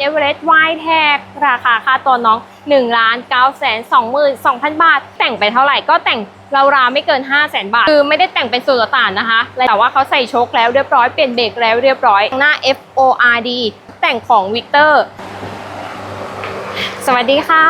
เอเวอเรสต์ไวแท็กราคาค่าตัวน้อง1ล้าน9แสน22,000 บาท แต่งไปเท่าไหร่ก็แต่งราวๆไม่เกิน 5 0 0แสนบาท คือไม่ได้แต่งเป็นสุดต่านนะคะ แต่ว่าเขาใส่โชคแล้วเรียบร้อย เปลี่ยนเบรกแล้วเรียบร้อย หน้า F O R D แต่งของวิกเตอร์ วัสดีค่ะ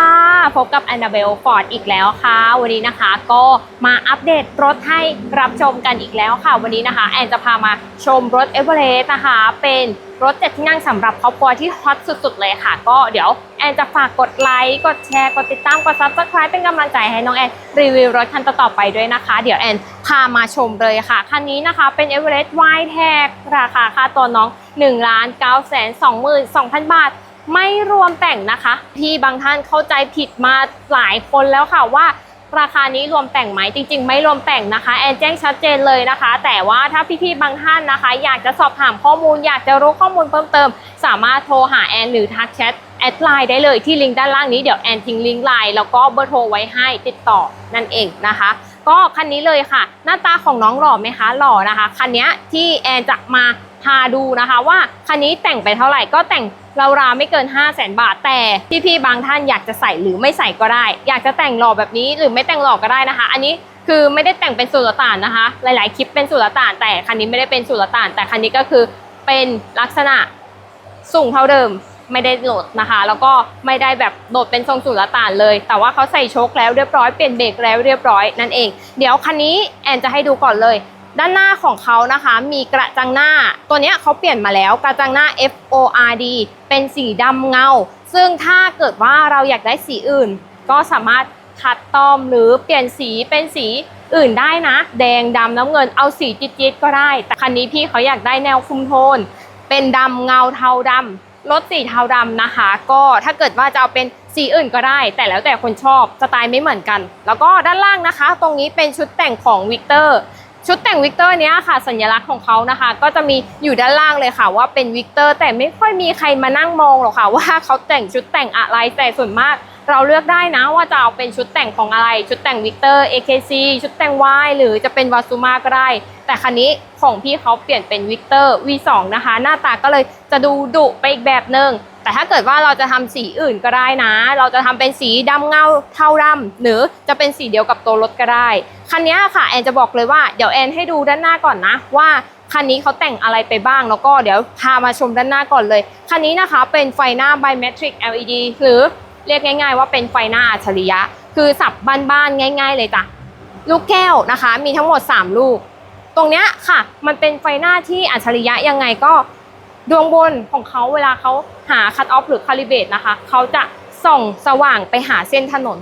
พบกับแอนนาเบลฟอร์ดอีกแล้วค่ะ วันนี้นะคะก็มาอัปเดตรถให้รับชมกันอีกแล้วค่ะ วันนี้นะคะแอนจะพามาชมรถเอเวอเรสต์นะคะ เป็นรถเจ็ดที่นั่งสำหรับครอบครัวที่ฮอตสุดๆเลยค่ะ ก็เดี๋ยวแอนจะฝากกดไลค์ กดแชร์ กดติดตาม กดซับสไคร b e เป็นกำลังใจให้น้องแอนรีวิวรถคันต่อๆไปด้วยนะคะ เดี๋ยวแอนพามาชมเลยค่ะ คันนี้นะคะเป็น e v e r e s t y t a g ราคาค่าตัวน้อง1ล้าน9แสน22,000 บาท ไม่รวมแต่งนะคะ ที่บางท่านเข้าใจผิดมาหลายคนแล้วค่ะว่าราคานี้รวมแต่งไหมจริง ๆ ไม่รวมแต่งนะคะ แอนแจ้งชัดเจนเลยนะคะ แต่ว่าถ้าพี่ๆบางท่านนะคะ อยากจะสอบถามข้อมูล อยากจะรู้ข้อมูลเพิ่มเติม สามารถโทรหาแอนหรือทักแชทแอดไลน์ได้เลยที่ลิงก์ด้านล่างนี้เดี๋ยวแอนทิ้งลิงก์ไลน์แล้วก็เบอร์โทรไว้ให้ติดต่อนั่นเองนะคะ ก็คันนี้เลยค่ะ หน้าตาของน้องหล่อไหมคะหล่อนะคะคันนี้ที่แอนจะมา พาดูนะคะว่าคันนี้แต่งไปเท่าไหร่ก็แต่งราวๆไม่เกิน 5 0 0แสนบาท แต่พี่ๆบางท่านอยากจะใส่หรือไม่ใส่ก็ได้ อยากจะแต่งหล่อแบบนี้หรือไม่แต่งหล่อก็ได้นะคะ อันนี้คือไม่ได้แต่งเป็นสุลต่านนะคะ หลายๆคลิปเป็นสุลต่านแต่คันนี้ไม่ได้เป็นสุลต่าน แต่คันนี้ก็คือเป็นลักษณะสูงเท่าเดิมไม่ได้โหลดนะคะ แล้วก็ไม่ได้แบบโหลดเป็นทรงสุลต่านเลย แต่ว่าเขาใส่โชคแล้วเรียบร้อยเปลี่ยนเบรกแล้วเรียบร้อยนั่นเอง เดี๋ยวคันนี้แอนจะให้ดูก่อนเลย ด้านหน้าของเขานะคะมีกระจังหน้า ตัวนี้เขาเปลี่ยนมาแล้วกระจังหน้า F O R D เป็นสีดำเงา ซึ่งถ้าเกิดว่าเราอยากได้สีอื่น ก็สามารถคัดตอมหรือเปลี่ยนสีเป็นสีอื่นได้นะ แดงดำน้ำเงินเอาสีจี๊ดๆก็ได้ แต่คันนี้พี่เขาอยากได้แนวคุมโทน เป็นดำเงาเทาดำรถสีเทาดำนะคะ ก็ถ้าเกิดว่าจะเอาเป็นสีอื่นก็ได้ แต่แล้วแต่คนชอบสไตล์ไม่เหมือนกัน แล้วก็ด้านล่างนะคะ ตรงนี้เป็นชุดแต่งของวิกเตอร์ ชุดแต่งวิกเตอร์เนี้ยค่ะ สัญลักษณ์ของเขานะคะ ก็จะมีอยู่ด้านล่างเลยค่ะ ว่าเป็นวิกเตอร์แต่ไม่ค่อยมีใครมานั่งมองหรอกค่ะ ว่าเขาแต่งชุดแต่งอะไรแต่ส่วนมาก เราเลือกได้นะว่าจะเอาเป็นชุดแต่งของอะไร ชุดแต่งวิกเตอร์ AKC ชุดแต่ง Y หรือจะเป็นวาซูมาก็ได้ แต่คันนี้ของพี่เขาเปลี่ยนเป็นวิกเตอร์ V2 นะคะ หน้าตาก็เลยจะดูดุไปอีกแบบหนึ่ง แต่ถ้าเกิดว่าเราจะทำสีอื่นก็ได้นะ เราจะทำเป็นสีดำเงาเทาดำหรือจะเป็นสีเดียวกับตัวรถก็ได้ คันนี้ค่ะแอนจะบอกเลยว่าเดี๋ยวแอนให้ดูด้านหน้าก่อนนะว่าคันนี้เขาแต่งอะไรไปบ้างแล้วก็เดี๋ยวพามาชมด้านหน้าก่อนเลย คันนี้นะคะเป็นไฟหน้า Biometric LED หรือเรียกง่าย ๆ ว่าเป็นไฟหน้าอัจฉริยะ คือสับบ้านๆง่าย ๆ เลยจ้ะลูกแก้วนะคะ มีทั้งหมด 3 ลูก ตรงเนี้ยค่ะ มันเป็นไฟหน้าที่อัจฉริยะยังไงก็ ดวงบนของเขาเวลาเขาหาคัตออฟหรือคาลิเบตนะคะเขาจะส่องสว่างไปหาเส้นถนน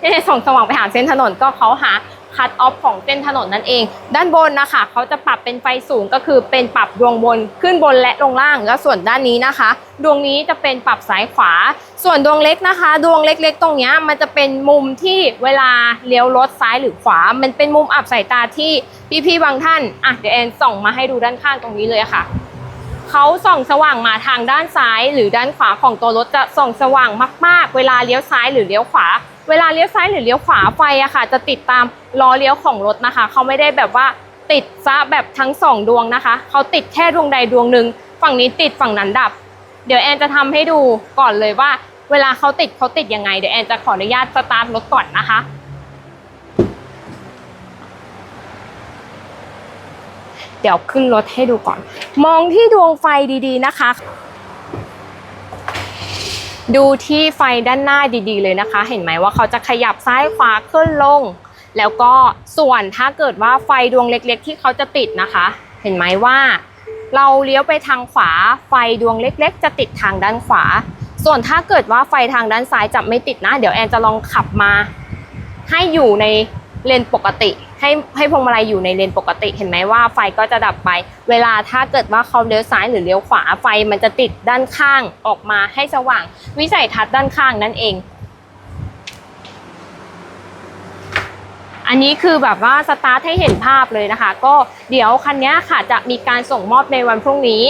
ไม่ส่องสว่างไปหาเส้นถนนก็เขาหาคัตออฟของเส้นถนนนั่นเอง ด้านบนนะคะเขาจะปรับเป็นไฟสูงก็คือเป็นปรับดวงบนขึ้นบนและลงล่าง แล้วส่วนด้านนี้นะคะ ดวงนี้จะเป็นปรับซ้ายขวา ส่วนดวงเล็กนะคะ ดวงเล็กๆ ตรงนี้มันจะเป็นมุมที่เวลาเลี้ยวรถซ้ายหรือขวา มันเป็นมุมอับสายตาที่พี่ๆบางท่านอะเดี๋ยวแอนส่องมาให้ดูด้านข้างตรงนี้เลยค่ะ เขาส่องสว่างมาทางด้านซ้าย หรือด้านขวาของตัวรถจะส่องสว่างมาก ๆ เวลาเลี้ยวซ้ายหรือเลี้ยวขวา เวลาเลี้ยวซ้ายหรือเลี้ยวขวาไฟอะค่ะ จะติดตามล้อเลี้ยวของรถนะคะ เขาไม่ได้แบบว่าติดซะแบบทั้งสองดวงนะคะ เขาติดแค่ดวงใดดวงหนึ่งฝั่งนี้ติดฝั่งนั้นดับ เดี๋ยวแอนจะทำให้ดูก่อนเลยว่า เวลาเขาติดเขาติดยังไง เดี๋ยวแอนจะขออนุญาตสตาร์ทรถก่อนนะคะ ดี๋ยวขึ้นรถให้ดูก่อน มองที่ดวงไฟดีๆนะคะ ดูที่ไฟด้านหน้าดีๆเลยนะคะ เห็นไหมว่าเขาจะขยับซ้ายขวาขึ้นลง แล้วก็ส่วนถ้าเกิดว่าไฟดวงเล็กๆ ที่เขาจะติดนะคะ เห็นไหมว่า เราเลี้ยวไปทางขวา ไฟดวงเล็ก ๆ จะติดทางด้านขวา ส่วนถ้าเกิดว่าไฟทางด้านซ้ายจะไม่ติดนะ เดี๋ยวแอนจะลองขับมาให้อยู่ใน เลนปกติ ให้ให้พวงมาลัยอยู่ในเลนปกติเห็นไหมว่าไฟก็จะดับไป เวลาถ้าเกิดว่าเขาเลี้ยวซ้ายหรือเลี้ยวขวาไฟมันจะติดด้านข้างออกมาให้สว่าง วิสัยทัศน์ด้านข้างนั่นเอง อันนี้คือแบบว่าสตาร์ทให้เห็นภาพเลยนะคะ ก็เดี๋ยวคันนี้ค่ะจะมีการส่งมอบในวันพรุ่งนี้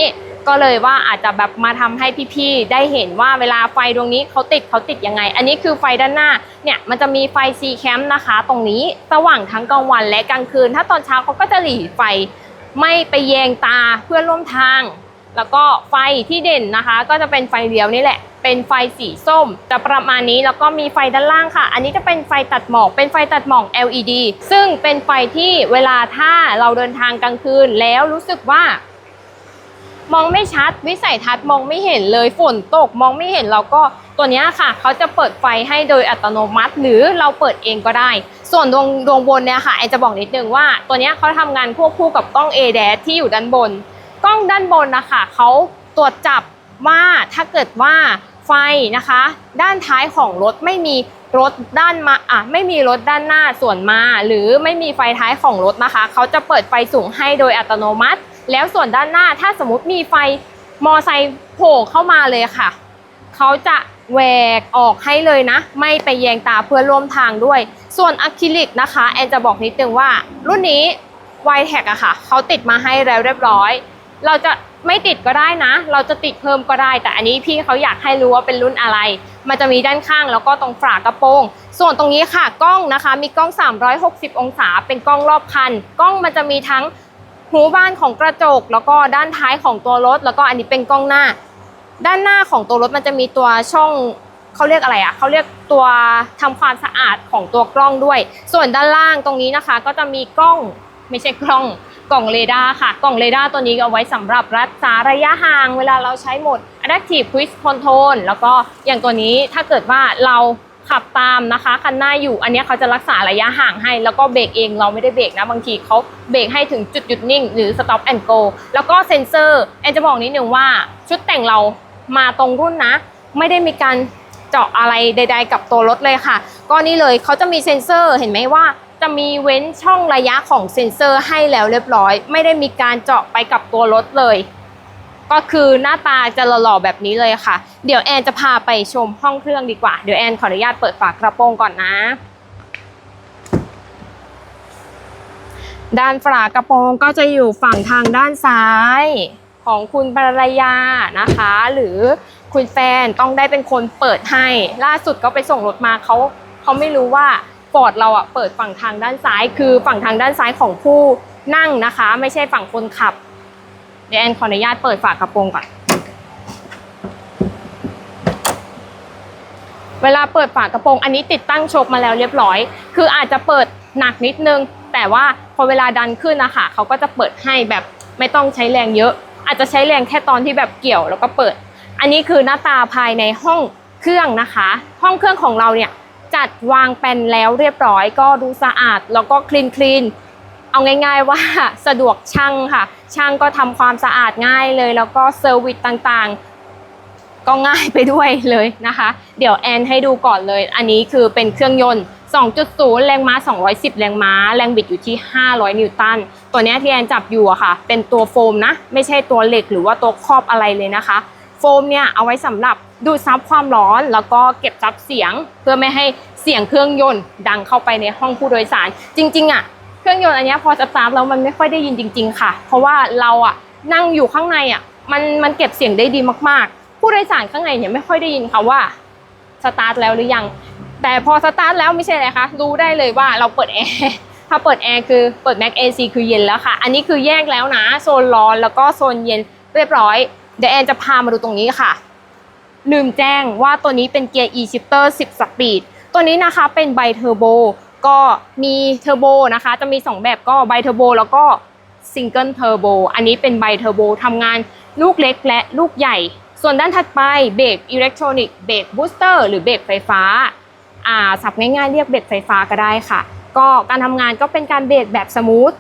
ก็เลยว่าอาจจะแบบมาทำให้พี่ๆได้เห็นว่าเวลาไฟดวงนี้เขาติดเขาติดยังไง อันนี้คือไฟด้านหน้าเนี่ยมันจะมีไฟ C cam นะคะ ตรงนี้สว่างทั้งกลางวันและกลางคืน ถ้าตอนเช้าเขาก็จะหลีไฟไม่ไปแยงตาเพื่อนร่วมทาง แล้วก็ไฟที่เด่นนะคะ ก็จะเป็นไฟเลี้ยวนี่แหละเป็นไฟสีส้มจะประมาณนี้แล้วก็มีไฟด้านล่างค่ะ อันนี้จะเป็นไฟตัดหมอกเป็นไฟตัดหมอก LED ซึ่งเป็นไฟที่เวลาถ้าเราเดินทางกลางคืนแล้วรู้สึกว่า มองไม่ชัด วิสัยทัศน์มองไม่เห็นเลยฝนตกมองไม่เห็นเราก็ตัวนี้ค่ะ เขาจะเปิดไฟให้โดยอัตโนมัติ หรือเราเปิดเองก็ได้ ส่วนดวงดวงบนเนี่ยค่ะแอนจะบอกนิดนึงว่าตัวนี้เขาทำงานควบคู่กับกล้อง a d a s ที่อยู่ด้านบน กล้องด้านบนนะคะเขาตรวจจับว่าถ้าเกิดว่าไฟนะคะ ด้านท้ายของรถไม่มีรถด้านมาอะไม่มีรถด้านหน้าส่วนมา หรือไม่มีไฟท้ายของรถนะคะ เขาจะเปิดไฟสูงให้โดยอัตโนมัติ แล้วส่วนด้านหน้าถ้าสมมติมีไฟมอไซค์โผล่เข้ามาเลยค่ะ เขาจะแหวกออกให้เลยนะ ไม่ไปแยงตาเพื่อร่วมทางด้วย ส่วนอะคริลิกนะคะ แอนจะบอกนิดนึงว่า รุ่นนี้ y t e c อะค่ะ เขาติดมาให้แล้วเรียบร้อย เราจะไม่ติดก็ได้นะ เราจะติดเพิ่มก็ได้ แต่อันนี้พี่เขาอยากให้รู้ว่าเป็นรุ่นอะไร มันจะมีด้านข้างแล้วก็ตรงฝากระโปรง ส่วนตรงนี้ค่ะกล้องนะคะ มีกล้อง 360 องศา เป็นกล้องรอบคัน กล้องมันจะมีทั้ง หูบ้านของกระจก แล้วก็ด้านท้ายของตัวรถ แล้วก็อันนี้เป็นกล้องหน้า ด้านหน้าของตัวรถมันจะมีตัวช่องเขาเรียกอะไรอะเขาเรียกตัวทำความสะอาดของตัวกล้องด้วย ส่วนด้านล่างตรงนี้นะคะ ก็จะมีกล้องไม่ใช่กล้องกล่องเรดาร์ค่ะ กล่องเรดาร์ตัวนี้เอาไว้สำหรับรักษาระยะห่าง เวลาเราใช้โหมด Adaptive Cruise Control แล้วก็อย่างตัวนี้ถ้าเกิดว่าเรา ขับตามนะคะ คันหน้าอยู่อันนี้เขาจะรักษาระยะห่างให้ แล้วก็เบรกเองเราไม่ได้เบรกนะ บางทีเขาเบรกให้ถึงจุดหยุดนิ่ง หรือ stop and go แล้วก็เซ็นเซอร์แอนจะบอกนิดนึงว่าชุดแต่งเรามาตรงรุ่นนะ ไม่ได้มีการเจาะอะไรใด ๆ กับตัวรถเลยค่ะ ก็นี่เลยเขาจะมีเซ็นเซอร์เห็นไหมว่าจะมีเว้นช่องระยะของเซ็นเซอร์ให้แล้วเรียบร้อย ไม่ได้มีการเจาะไปกับตัวรถเลย ก็คือหน้าตาจะหล่อๆแบบนี้เลยค่ะ เดี๋ยวแอนจะพาไปชมห้องเครื่องดีกว่า เดี๋ยวแอนขออนุญาตเปิดฝากระโปรงก่อนนะ ด้านฝากระโปรงก็จะอยู่ฝั่งทางด้านซ้ายของคุณภรรยานะคะ หรือคุณแฟนต้องได้เป็นคนเปิดให้ ล่าสุดก็ไปส่งรถมาเขาเขาไม่รู้ว่าฟอร์ดเราอะเปิดฝั่งทางด้านซ้าย คือฝั่งทางด้านซ้ายของผู้นั่งนะคะ ไม่ใช่ฝั่งคนขับ เดี๋ยวแอนขออนุญาตเปิดฝากระโปรงก่อน เวลาเปิดฝากระโปรง อันนี้ติดตั้งโชคมาแล้วเรียบร้อย คืออาจจะเปิดหนักนิดนึง แต่ว่าพอเวลาดันขึ้นนะคะเขาก็จะเปิดให้แบบไม่ต้องใช้แรงเยอะ อาจจะใช้แรงแค่ตอนที่แบบเกี่ยวแล้วก็เปิด อันนี้คือหน้าตาภายในห้องเครื่องนะคะ ห้องเครื่องของเราเนี่ยจัดวางแปลนแล้วเรียบร้อย ก็ดูสะอาดแล้วก็คลีนคลีน เอาง่าย ๆ ว่าสะดวกช่างค่ะ ช่างก็ทำความสะอาดง่ายเลย แล้วก็เซอร์วิสต่างๆ ก็ง่ายไปด้วยเลยนะคะ เดี๋ยวแอนให้ดูก่อนเลย อันนี้คือเป็นเครื่องยนต์ 2.0 แรงม้า 210 แรงม้า แรงบิดอยู่ที่ 500 นิวตัน ตัวนี้ที่แอนจับอยู่อะค่ะ เป็นตัวโฟมนะ ไม่ใช่ตัวเหล็กหรือว่าตัวครอบอะไรเลยนะคะ โฟมเนี่ยเอาไว้สำหรับดูดซับความร้อนแล้วก็เก็บซับเสียงเพื่อไม่ให้เสียงเครื่องยนต์ดังเข้าไปในห้องผู้โดยสาร จริงๆอะ เครื่องยนต์อันนี้พอสตาร์ทแล้วมันไม่ค่อยได้ยินจริง ๆ ค่ะ เพราะว่าเราอะนั่งอยู่ข้างในอะมันมันเก็บเสียงได้ดีมากๆ ผู้โดยสารข้างในเนี่ยไม่ค่อยได้ยินค่ะว่าสตาร์ทแล้วหรือยัง แต่พอสตาร์ทแล้วไม่ใช่อะไรคะรู้ได้เลยว่าเราเปิดแอร์ถ้าเปิดแอร์คือเปิดแม็กเอซีคือเย็นแล้วค่ะ อันนี้คือแยกแล้วนะ โซนร้อนแล้วก็โซนเย็นเรียบร้อย เดี๋ยวแอนจะพามาดูตรงนี้ค่ะ ลืมแจ้งว่าตัวนี้เป็นเกียร์ e-shifter 10 สปีด ตัวนี้นะคะเป็นไบเทอร์โบ ก็มีเทอร์โบนะคะ จะมี 2 แบบก็ไบเทอร์โบแล้วก็ซิงเกิลเทอร์โบอันนี้เป็นไบเทอร์โบทำงานลูกเล็กและลูกใหญ่ ส่วนด้านถัดไปเบรกอิเล็กทรอนิกส์เบรกบูสเตอร์หรือเบรกไฟฟ้าอ่าสับง่ายๆเรียกเบรกไฟฟ้าก็ได้ค่ะ ก็การทำงานก็เป็นการเบรกแบบสมูท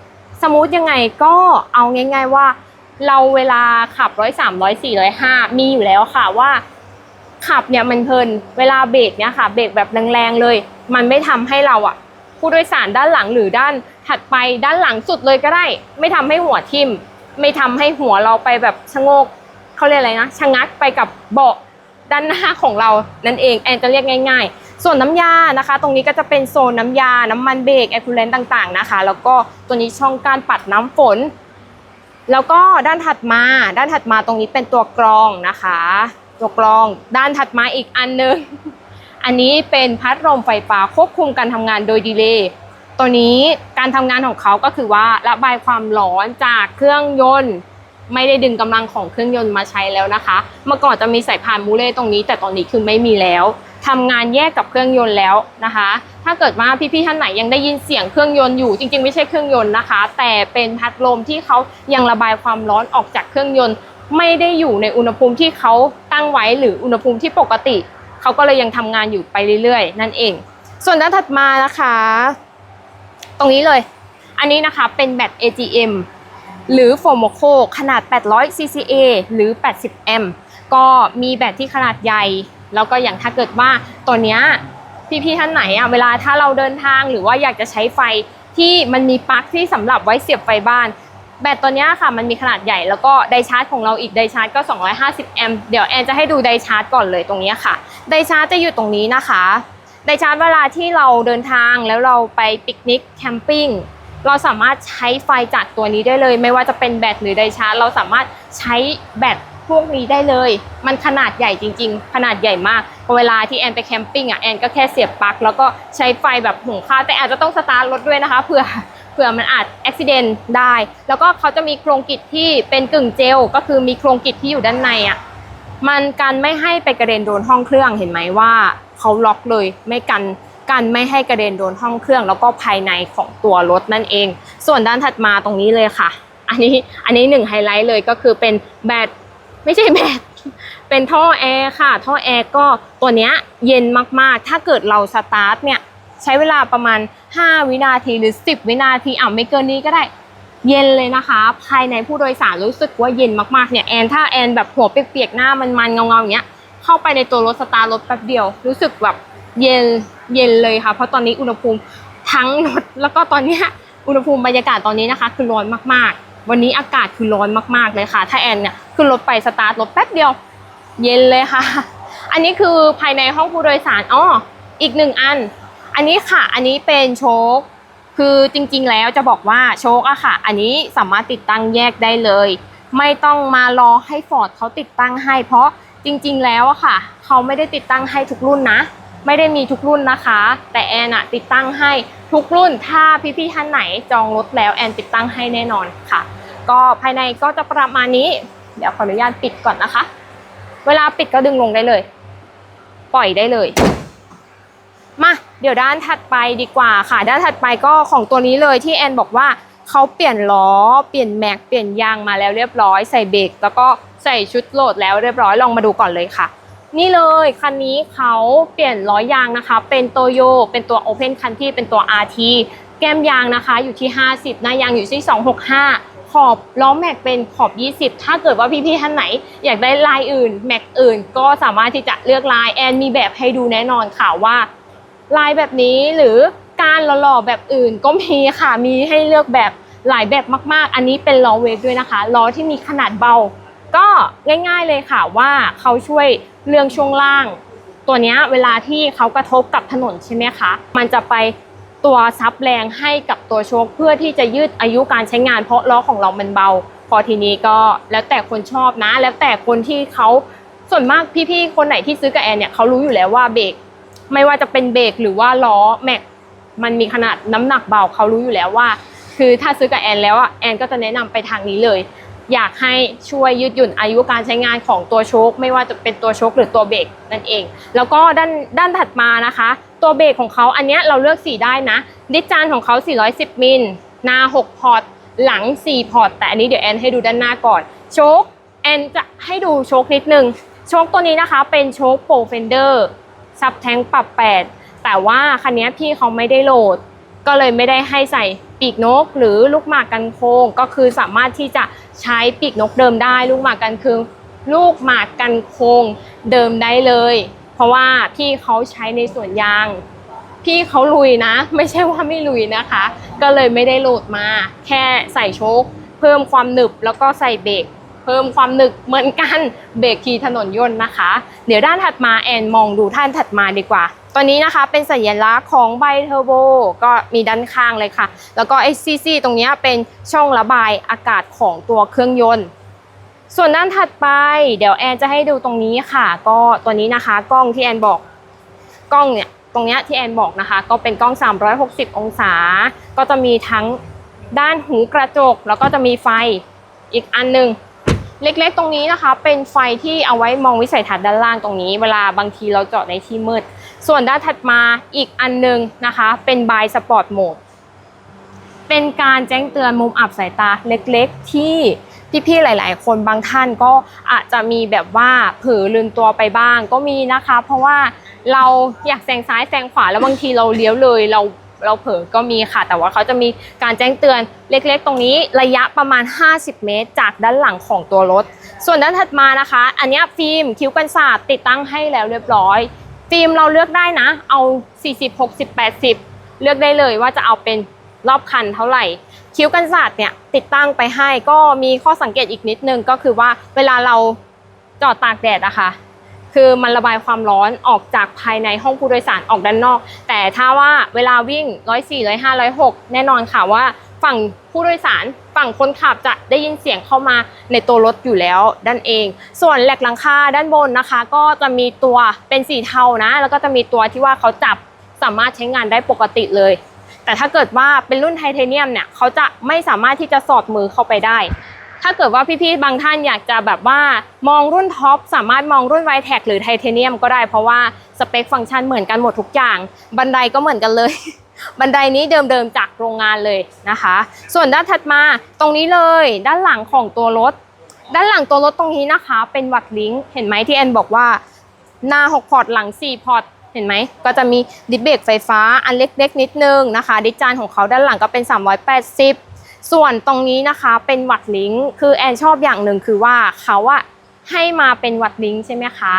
สมูทยังไงก็เอาง่าย ๆว่า เราเวลาขับร้อยสามร้อยสี่ร้อยห้ามีอยู่แล้วค่ะว่า ขับเนี่ยมันเพลินเวลาเบรกเนี่ยค่ะเบรกแบบแรงๆเลย มันไม่ทำให้เราอะ ผู้โดยสารด้านหลังหรือด้านถัดไปด้านหลังสุดเลยก็ได้ ไม่ทำให้หัวทิ่ม ไม่ทำให้หัวเราไปแบบชะโงกเขาเรียกอะไรนะชะงักไปกับเบาะด้านหน้าของเรานั่นเองแอนจะเรียกง่าย ๆ ส่วนน้ำยานะคะ ตรงนี้ก็จะเป็นโซนน้ำยาน้ำมันเบรกแอคูเลนต่างๆนะคะ แล้วก็ตัวนี้ช่องการปัดน้ำฝน แล้วก็ด้านถัดมาด้านถัดมาตรงนี้เป็นตัวกรองนะคะ ตัวกรองด้านถัดมาอีกอันหนึง อันนี้เป็นพัดลมไฟฟ้าควบคุมการทำงานโดยดีเลย์ตัวนี้การทำงานของเขาก็คือว่าระบายความร้อนจากเครื่องยนต์ ไม่ได้ดึงกำลังของเครื่องยนต์มาใช้แล้วนะคะ เมื่อก่อนจะมีสายพานมูเล่ตรงนี้ แต่ตอนนี้คือไม่มีแล้วทำงานแยกกับเครื่องยนต์แล้วนะคะ ถ้าเกิดว่าพี่ๆท่านไหนยังได้ยินเสียงเครื่องยนต์อยู่จริงๆไม่ใช่เครื่องยนต์นะคะ แต่เป็นพัดลมที่เขายังระบายความร้อนออกจากเครื่องยนต์ ไม่ได้อยู่ในอุณหภูมิที่เขาตั้งไว้หรืออุณหภูมิที่ปกติ เขาก็เลยยังทำงานอยู่ไปเรื่อยๆ นั่นเอง ส่วนด้านถัดมานะคะ ตรงนี้เลย อันนี้นะคะเป็นแบต AGM หรือโฟโมโคขนาด 800 CCA หรือ 80 แอมก็มีแบตที่ขนาดใหญ่ แล้วก็อย่างถ้าเกิดว่าตัวเนี้ยพี่ๆท่านไหนอะเวลาถ้าเราเดินทางหรือว่าอยากจะใช้ไฟที่มันมีปลั๊กที่สำหรับไว้เสียบไฟบ้าน แบตตัวนี้ค่ะมันมีขนาดใหญ่แล้วก็ไดชาร์จของเราอีกไดชาร์จก็ 250 แอมป์เดี๋ยวแอนจะให้ดูไดชาร์จก่อนเลยตรงนี้ค่ะไดชาร์จจะอยู่ตรงนี้นะคะไดชาร์จเวลาที่เราเดินทางแล้วเราไปปิกนิกแคมปิ้งเราสามารถใช้ไฟจากตัวนี้ได้เลย ไม่ว่าจะเป็นแบตหรือไดชาร์จเราสามารถใช้แบตพวกนี้ได้เลย มันขนาดใหญ่จริง ๆ ขนาดใหญ่มากพอเวลาที่แอนไปแคมปิ้งอะแอนก็แค่เสียบปลั๊กแล้วก็ใช้ไฟแบบหุงข้าวแต่อาจจะต้องสตาร์ทรถด้วยนะคะเผื่อ เผื่อมันอาจอุบิเหตุได้ แล้วก็เขาจะมีโครงกิจที่เป็นกึ่งเจล ก็คือมีโครงกิจที่อยู่ด้านในอะมันกันไม่ให้ไปกระเด็นโดนห้องเครื่องเห็นไหมว่าเขาล็อกเลยไม่กันกันไม่ให้กระเด็นโดนห้องเครื่อง แล้วก็ภายในของตัวรถนั่นเอง ส่วนด้านถัดมาตรงนี้เลยค่ะ อันนี้อันนี้หนึ่งไฮไลท์เลยก็คือเป็นแบตไม่ใช่แบตเป็นท่อแอร์ค่ะ ท่อแอร์ก็ตัวเนี้ยเย็นมากๆ ถ้าเกิดเราสตาร์ทเนี่ย ใช้เวลาประมาณ 5 วินาทีหรือ 10 วินาทีอะไม่เกินนี้ก็ได้เย็นเลยนะคะ ภายในผู้โดยสารรู้สึกว่าเย็นมากๆเนี่ยแอนถ้าแอนแบบหัวเปียกๆหน้ามันๆเงาๆอย่างเงี้ยเข้าไปในตัวรถสตาร์ทรถแป๊บเดียว รู้สึกแบบเย็นเย็นเลยค่ะ เพราะตอนนี้อุณหภูมิทั้งรถแล้วก็ตอนนี้อุณหภูมิบรรยากาศตอนนี้นะคะ คือร้อนมากๆ วันนี้อากาศคือร้อนมากๆเลยค่ะ ถ้าแอนเนี่ยขึ้นรถไปสตาร์ทรถแป๊บเดียว เย็นเลยค่ะ อันนี้คือภายในห้องผู้โดยสารอ้ออีกหนึ่งอัน อันนี้ค่ะ อันนี้เป็นโชคคือจริงๆแล้วจะบอกว่าโชคอะค่ะ อันนี้สามารถติดตั้งแยกได้เลย ไม่ต้องมารอให้ฟอร์ดเขาติดตั้งให้ เพราะจริงๆแล้วอะค่ะเขาไม่ได้ติดตั้งให้ทุกรุ่นนะ ไม่ได้มีทุกรุ่นนะคะ แต่แอนอะติดตั้งให้ทุกรุ่นถ้าพี่ๆท่านไหนจองรถแล้วแอนติดตั้งให้แน่นอนค่ะ ก็ภายในก็จะประมาณนี้ เดี๋ยวขออนุญาตปิดก่อนนะคะ เวลาปิดก็ดึงลงได้เลย ปล่อยได้เลย มาเดี๋ยวด้านถัดไปดีกว่าค่ะ ด้านถัดไปก็ของตัวนี้เลยที่แอนบอกว่าเขาเปลี่ยนล้อ เปลี่ยนแม็ก เปลี่ยนยางมาแล้วเรียบร้อย ใส่เบรกแล้วก็ใส่ชุดโหลดแล้วเรียบร้อยลองมาดูก่อนเลยค่ะ นี่เลยคันนี้เขาเปลี่ยนล้อยางนะคะ เป็นโตโยเป็นตัว Open คันที่เป็นตัว RT แก้มยางนะคะอยู่ที่ 50 หน้ายางอยู่ที่ 265 ขอบล้อแม็กเป็นขอบ 20 ถ้าเกิดว่าพี่ๆท่านไหน อยากได้ลายอื่น แม็กอื่น ก็สามารถที่จะเลือกลายแอนมีแบบให้ดูแน่นอนค่ะว่า ลายแบบนี้หรือการหล่อๆแบบอื่นก็มีค่ะมีให้เลือกแบบหลายแบบมาก ๆ อันนี้เป็นล้อเวฟด้วยนะคะล้อที่มีขนาดเบา ก็ง่าย ๆเลยค่ะว่าเขาช่วยเรื่องช่วงล่าง ตัวนี้เวลาที่เขากระทบกับถนนใช่ไหมคะมันจะไปตัวซับแรงให้กับตัวโชคเพื่อที่จะยืดอายุการใช้งาน เพราะล้อของเรามันเบา พอทีนี้ก็แล้วแต่คนชอบนะ แล้วแต่คนที่เขาส่วนมากพี่ๆคนไหนที่ซื้อกับแอนเนี่ยเขารู้อยู่แล้วว่าเบรก ไม่ว่าจะเป็นเบรกหรือว่าล้อแม็กมันมีขนาดน้ำหนักเบาเขารู้อยู่แล้วว่า คือถ้าซื้อกับแอนแล้วอะแอนก็จะแนะนำไปทางนี้เลย อยากให้ช่วยยืดหยุ่นอายุการใช้งานของตัวโชคไม่ว่าจะเป็นตัวโชคหรือตัวเบรกนั่นเอง แล้วก็ด้านด้านถัดมานะคะ ตัวเบรกของเขาอันนี้เราเลือกสีได้นะดิจานของเขา 410 มิลหน้า 6 พอร์ตหลัง 4 พอร์ตแต่อันนี้เดี๋ยวแอนให้ดูด้านหน้าก่อนโชคแอนจะให้ดูโชคนิดนึงโชคตัวนี้นะคะเป็นโชคโปรเฟนเดอร์ ซับแทงปรับ 8 แต่ว่าคันนี้พี่เขาไม่ได้โหลด ก็เลยไม่ได้ให้ใส่ปีกนก หรือลูกหมากกันโค้งก็คือสามารถที่จะใช้ปีกนกเดิมได้ ลูกหมากกันคืงลูกหมากกันโค้งเดิมได้เลย เพราะว่าพี่เขาใช้ในสวนยางพี่เขาลุยนะ ไม่ใช่ว่าไม่ลุยนะคะ ก็เลยไม่ได้โหลดมา แค่ใส่โชคเพิ่มความหนึบแล้วก็ใส่เบรก เพิ่มความหนึบเหมือนกันเบรกขี่ถนนยนต์นะคะ เดี๋ยวด้านถัดมาแอนมองดูท่านถัดมาดีกว่า ตัวนี้นะคะเป็นสัญลักษณ์ของไบเทอร์โบก็มีด้านข้างเลยค่ะ แล้วก็ไอซีซีตรงนี้เป็นช่องระบายอากาศของตัวเครื่องยนต์ส่วนด้านถัดไปเดี๋ยวแอนจะให้ดูตรงนี้ค่ะ ก็ตัวนี้นะคะกล้องที่แอนบอกกล้องเนี่ยตรงนี้ที่แอนบอกนะคะ ก็เป็นกล้อง 360 องศา ก็จะมีทั้งด้านหูกระจก แล้วก็จะมีไฟอีกอันหนึ่ง เล็กๆ ตรงนี้นะคะ เป็นไฟที่เอาไว้มองวิสัยทัศน์ด้านล่างตรงนี้ เวลาบางทีเราจอดในที่มืด ส่วนด้านถัดมาอีกอันหนึงนะคะ เป็นบายสปอร์ตโหมดเป็นการแจ้งเตือนมุมอับสายตาเล็กๆ ที่พี่ๆ หลาย ๆ คนบางท่านก็อาจจะมีแบบว่าเผลอลืมตัวไปบ้างก็มีนะคะ เพราะว่าเราอยากแซงซ้ายแซงขวาแล้วบางทีเราเลี้ยวเลยเรา เราเผลอก็มีค่ะ แต่ว่าเขาจะมีการแจ้งเตือนเล็กๆ ตรงนี้ระยะประมาณ 50 เมตร จากด้านหลังของตัวรถ ส่วนด้านถัดมานะคะ อันนี้ฟิล์มคิ้วกันศาสตร์ติดตั้งให้แล้วเรียบร้อย ฟิล์มเราเลือกได้นะ เอา 40 60 80 เลือกได้เลยว่าจะเอาเป็นรอบคันเท่าไหร่ คิ้วกันศาสตร์เนี่ยติดตั้งไปให้ก็มีข้อสังเกตอีกนิดนึงก็คือว่าเวลาเราจอดตากแดดอะค่ะ คือมันระบายความร้อนออกจากภายในห้องผู้โดยสารออกด้านนอก แต่ถ้าว่าเวลาวิ่ง 104 105 106 แน่นอนค่ะว่าฝั่งผู้โดยสารฝั่งคนขับจะได้ยินเสียงเข้ามาในตัวรถอยู่แล้วด้านเอง ส่วนแหลกหลังคาด้านบนนะคะ ก็จะมีตัวเป็นสีเทานะ แล้วก็จะมีตัวที่ว่าเขาจับสามารถใช้งานได้ปกติเลย แต่ถ้าเกิดว่าเป็นรุ่นไทเทเนียมเนี่ยเขาจะไม่สามารถที่จะสอดมือเข้าไปได้ ถ้าเกิดว่าพี่ๆบางท่านอยากจะแบบว่ามองรุ่นท็อปสามารถมองรุ่นไวแท็กหรือไทเทเนียมก็ได้เพราะว่าสเปคฟังก์ชันเหมือนกันหมดทุกอย่าง บันไดก็เหมือนกันเลย บันไดนี้เดิมๆจากโรงงานเลยนะคะ ส่วนด้านถัดมาตรงนี้เลยด้านหลังของตัวรถ ด้านหลังตัวรถตรงนี้นะคะ เป็นวัดลิงก์เห็นไหมที่แอนบอกว่าหน้า 6 พอร์ตหลัง 4 พอร์ตเห็นไหมก็จะมีดิสเบรกไฟฟ้าอันเล็กๆนิดนึงนะคะ ดิจานของเขาด้านหลังก็เป็น 380 ส่วนตรงนี้นะคะเป็นวัดลิงก์คือแอนชอบอย่างหนึ่งคือว่าเขาอะให้มาเป็นวัดลิงก์ใช่ไหมคะ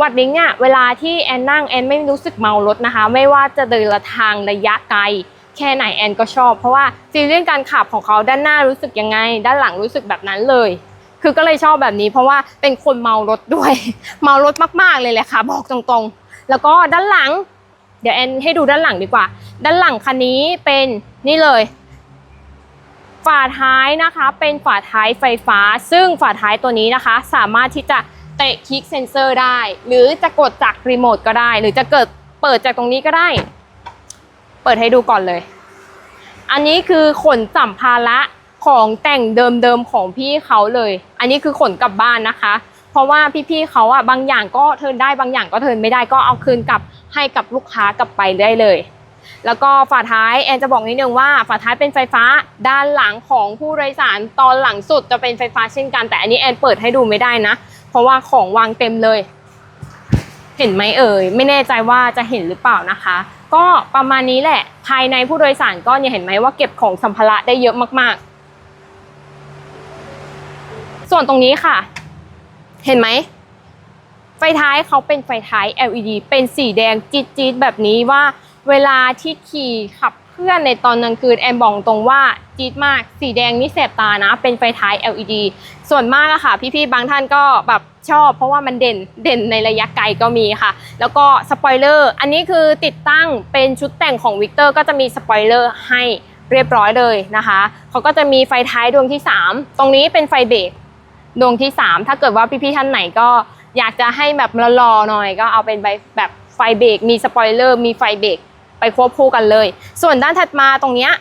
วัดลิงก์เนี่ยเวลาที่แอนนั่งแอนไม่รู้สึกเมารถนะคะ ไม่ว่าจะเดินทางระยะไกลแค่ไหนแอนก็ชอบ เพราะว่าฟีลลิ่องการขับของเขาด้านหน้ารู้สึกยังไง ด้านหลังรู้สึกแบบนั้นเลย คือก็เลยชอบแบบนี้ เพราะว่าเป็นคนเมารถด้วย เมารถมากๆเลยแหละค่ะ บอกตรงๆ แล้วก็ด้านหลัง เดี๋ยวแอนให้ดูด้านหลังดีกว่า ด้านหลังคันนี้เป็นนี่เลย ฝาท้ายนะคะเป็นฝาท้ายไฟฟ้า ซึ่งฝาท้ายตัวนี้นะคะ สามารถที่จะเตะคลิกเซนเซอร์ได้ หรือจะกดจากรีโมทก็ได้ หรือจะเกิดเปิดจากตรงนี้ก็ได้ เปิดให้ดูก่อนเลย อันนี้คือขนสัมภาระของแต่งเดิมๆของพี่เขาเลย อันนี้คือขนกลับบ้านนะคะ เพราะว่าพี่ๆเขาอะบางอย่างก็เทินได้บางอย่างก็เทินไม่ได้ก็เอาคืนกลับให้กับลูกค้ากลับไปได้เลย แล้วก็ฝาท้ายแอนจะบอกนิดนึงว่าฝาท้ายเป็นไฟฟ้าด้านหลังของผู้โดยสารตอนหลังสุดจะเป็นไฟฟ้าเช่นกัน แต่อันนี้แอนเปิดให้ดูไม่ได้นะ เพราะว่าของวางเต็มเลย เห็นไหมเอ่ยไม่แน่ใจว่าจะเห็นหรือเปล่านะคะ ก็ประมาณนี้แหละ ภายในผู้โดยสารก็เนี่ยเห็นไหมว่าเก็บของสัมภาระได้เยอะมากๆ ส่วนตรงนี้ค่ะ เห็นไหมไฟท้ายเขาเป็นไฟท้าย LED เป็นสีแดงจี๊ดๆแบบนี้ว่า เวลาที่ขี่ขับเคลื่อนในตอนกลางคืนแอมบอกตรงว่าจี๊ดมากสีแดงนี่แสบตานะ เป็นไฟท้าย LED ส่วนมากอะค่ะ พี่ๆบางท่านก็แบบชอบ เพราะว่ามันเด่นเด่นในระยะไกลก็มีค่ะ แล้วก็สปอยเลอร์อันนี้คือติดตั้งเป็นชุดแต่งของวิกเตอร์ก็จะมีสปอยเลอร์ให้เรียบร้อยเลยนะคะเขาก็จะมีไฟท้ายดวงที่ 3 ตรงนี้เป็นไฟเบรกดวงที่ 3 ถ้าเกิดว่าพี่ๆท่านไหนก็อยากจะให้แบบหล่อๆหน่อยก็เอาเป็นใบแบบไฟเบรกมีสปอยเลอร์มีไฟเบรก ไปควบคู่กันเลย ส่วนด้านถัดมาตรงเนี้ย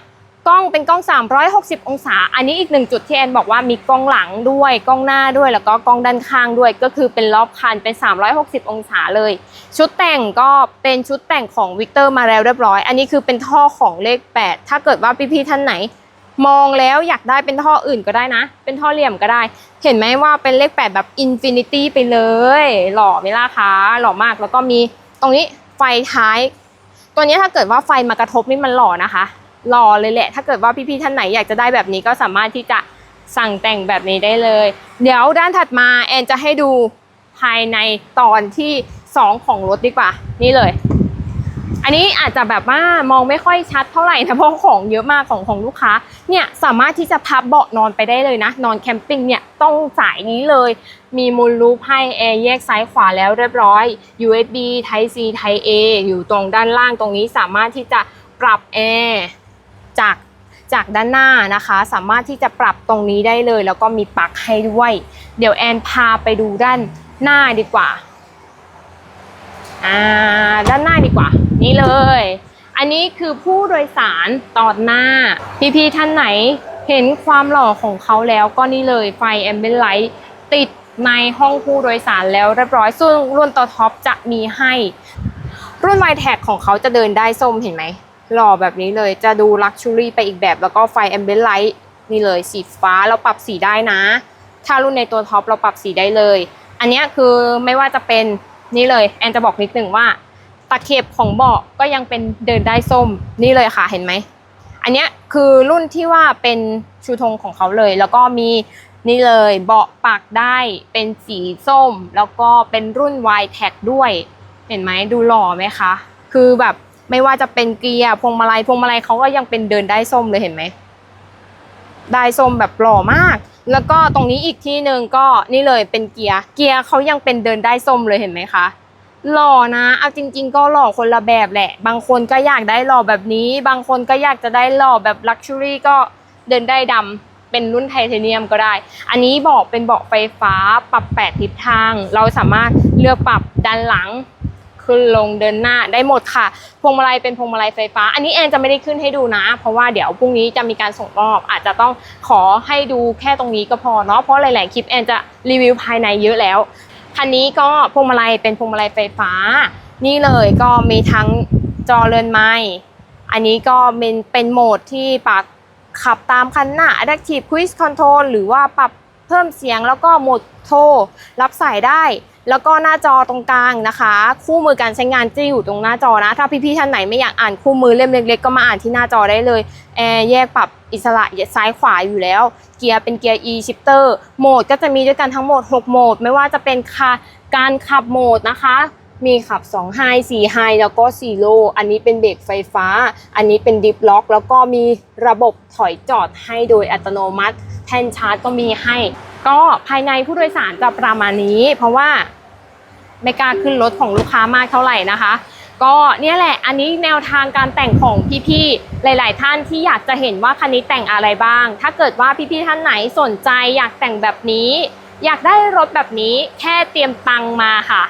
กล้องเป็นกล้อง 360 องศา อันนี้อีกหนึ่งจุดที่แอนบอกว่ามีกล้องหลังด้วย กล้องหน้าด้วย แล้วก็กล้องด้านข้างด้วย ก็คือเป็นรอบคันเป็น 360 องศาเลย ชุดแต่งก็เป็นชุดแต่งของวิกเตอร์มาแล้วเรียบร้อย อันนี้คือเป็นท่อของเลข 8 ถ้าเกิดว่าพี่ๆท่านไหน มองแล้วอยากได้เป็นท่ออื่นก็ได้นะ เป็นท่อเหลี่ยมก็ได้ เห็นไหมว่าเป็นเลข 8 แบบอินฟินิตี้ไปเลย หล่อไหมล่ะคะ หล่อมาก แล้วก็มีตรงนี้ไฟท้าย ตัวนี้ถ้าเกิดว่าไฟมากระทบนี่มันหล่อนะคะหล่อเลยแหละ ถ้าเกิดว่าพี่ๆท่านไหนอยากจะได้แบบนี้ก็สามารถที่จะสั่งแต่งแบบนี้ได้เลย เดี๋ยวด้านถัดมาแอนจะให้ดูภายในตอนที่ 2 ของรถดีกว่า นี่เลย อันนี้อาจจะแบบว่ามองไม่ค่อยชัดเท่าไหร่นะเพราะของเยอะมากของของลูกค้าเนี่ยสามารถที่จะพับเบาะนอนไปได้เลยนะ นอนแคมปิ้งเนี่ยต้องสายนี้เลย มีมูลลูปให้แอร์แยกซ้ายขวาแล้วเรียบร้อย USB Type C Type A อยู่ตรงด้านล่างตรงนี้สามารถที่จะปรับแอร์จากจากด้านหน้านะคะ สามารถที่จะปรับตรงนี้ได้เลย แล้วก็มีปลั๊กให้ด้วย เดี๋ยวแอนพาไปดูด้านหน้าดีกว่าอ่าด้านหน้าดีกว่า นี่เลย อันนี้คือผู้โดยสารตอนหน้า พี่ๆท่านไหนเห็นความหล่อของเขาแล้วก็นี่เลยไฟแอมเบนไลท์ติด ในห้องผู้โดยสารแล้วเรียบร้อยซึ่งรุ่นตัวท็อปจะมีให้ รุ่น y t แท็กของเขาจะเดินได้ส้มเห็นไหมหล่อแบบนี้เลยจะดูลักชูรี่ไปอีกแบบ แล้วก็ไฟแอมเบ t ไลท์นี่เลยสีฟ้าเราปรับสีได้นะ ถ้ารุ่นในตัวท็อปเราปรับสีได้เลย อันนี้คือไม่ว่าจะเป็นนี่เลยแอนจะบอกนิดหนึ่งว่าตะเข็บของเบาะก็ยังเป็นเดินได้ส้มนี่เลยค่ะเห็นไหมอันนี้คือรุ่นที่ว่าเป็นชูธงของเขาเลย แล้วก็มี นี่เลยเบาะปักได้เป็นสีส้ม แล้วก็เป็นรุ่น y t แท็ด้วย เห็นไหมดูหล่อไหมคะ คือแบบไม่ว่าจะเป็นเกียร์พวงมาลัยพวงมาลัยเขาก็ยังเป็นเดินได้ส้มเลยเห็นไหมได้ส้มแบบหล่อมาก แล้วก็ตรงนี้อีกที่หนึ่งก็นี่เลยเป็นเกียร์เกียร์เขายังเป็นเดินได้ส้มเลยเห็นไหมคะหล่อนะเอาจริง ๆ ก็หล่อคนละแบบแหละ บางคนก็อยากได้หล่อแบบนี้ บางคนก็อยากจะได้หล่อแบบลักชัวรี่ก็เดินได้ดำ เป็นรุ่นไทเทเนียมก็ได้ อันนี้เบอกเป็นเบาะไฟฟ้าปรับ 8 ทิศทาง เราสามารถเลือกปรับด้านหลังขึ้นลงเดินหน้าได้หมดค่ะ พวงมาลัยเป็นพวงมาลัยไฟฟ้า อันนี้แอนจะไม่ได้ขึ้นให้ดูนะ เพราะว่าเดี๋ยวพรุ่งนี้จะมีการส่งมอบ อาจจะต้องขอให้ดูแค่ตรงนี้ก็พอเนาะ เพราะหลาย ๆ คลิปแอนจะรีวิวภายในเยอะแล้ว คันนี้ก็พวงมาลัยเป็นพวงมาลัยไฟฟ้า นี่เลยก็มีทั้งจอเรือนไม้ อันนี้ก็เป็นเป็นโหมดที่ปรับ ขับตามคันหน้า Adaptive Cruise Control หรือว่าปรับเพิ่มเสียงแล้วก็โหมดโทรรับสายได้ แล้วก็หน้าจอตรงกลางนะคะ คู่มือการใช้งานจะอยู่ตรงหน้าจอนะ ถ้าพี่ๆท่านไหนไม่อยากอ่านคู่มือเล่มเล็กๆ ก็มาอ่านที่หน้าจอได้เลยแอร์แยกปรับอิสระซ้ายขวาอยู่แล้ว เกียร์เป็นเกียร์ e shifter โหมดก็จะมีด้วยกันทั้งหมด 6 โหมด ไม่ว่าจะเป็นการขับโหมดนะคะ มีขับ2 High 4 High แล้วก็4 Low อันนี้เป็นเบรกไฟฟ้า อันนี้เป็นดิฟล็อก แล้วก็มีระบบถอยจอดให้โดยอัตโนมัติ แท่นชาร์จก็มีให้ ก็ภายในผู้โดยสารจะประมาณนี้ เพราะว่าไม่กล้าขึ้นรถของลูกค้ามากเท่าไหร่นะคะ ก็เนี่ยแหละอันนี้แนวทางการแต่งของพี่ๆหลาย ๆ ท่านที่อยากจะเห็นว่าคันนี้แต่งอะไรบ้าง ถ้าเกิดว่าพี่ๆท่านไหนสนใจอยากแต่งแบบนี้ อยากได้รถแบบนี้แค่เตรียมตังมาค่ะ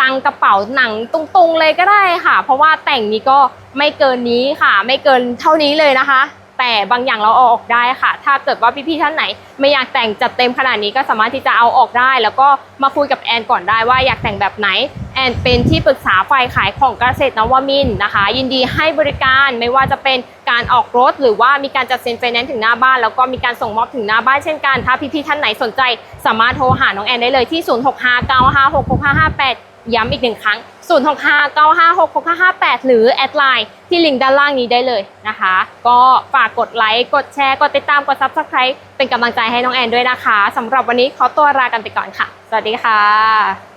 ตังกระเป๋าหนังตุงๆเลยก็ได้ค่ะ เพราะว่าแต่งนี้ก็ไม่เกินนี้ค่ะ ไม่เกินเท่านี้เลยนะคะ แต่บางอย่างเราเอาออกได้ค่ะ ถ้าเกิดว่าพี่ๆท่านไหน ไม่อยากแต่งจัดเต็มขนาดนี้ก็สามารถที่จะเอาออกได้ แล้วก็มาคุยกับแอนก่อนได้ว่าอยากแต่งแบบไหนแอนเป็นที่ปรึกษาฝ่ายขายของเกษตรนวมินนะคะ ยินดีให้บริการไม่ว่าจะเป็นการออกรถหรือว่ามีการจัดเซ็นไฟแนนซ์ถึงหน้าบ้าน แล้วก็มีการส่งมอบถึงหน้าบ้านเช่นกัน ถ้าพี่ๆท่านไหนสนใจ สามารถโทรหาน้องแอนได้เลยที่ 0659566558 ย้ำอีกหนึ่งครั้ง 0659566558 หรือแอดไลน์ที่ลิงก์ด้านล่างนี้ได้เลยนะคะ ก็ฝากกดไลค์ กดแชร์ กดติดตาม กด Subscribe เป็นกำลังใจให้น้องแอนด้วยนะคะสำหรับวันนี้ขอตัวลากันไปก่อนค่ะ สวัสดีค่ะ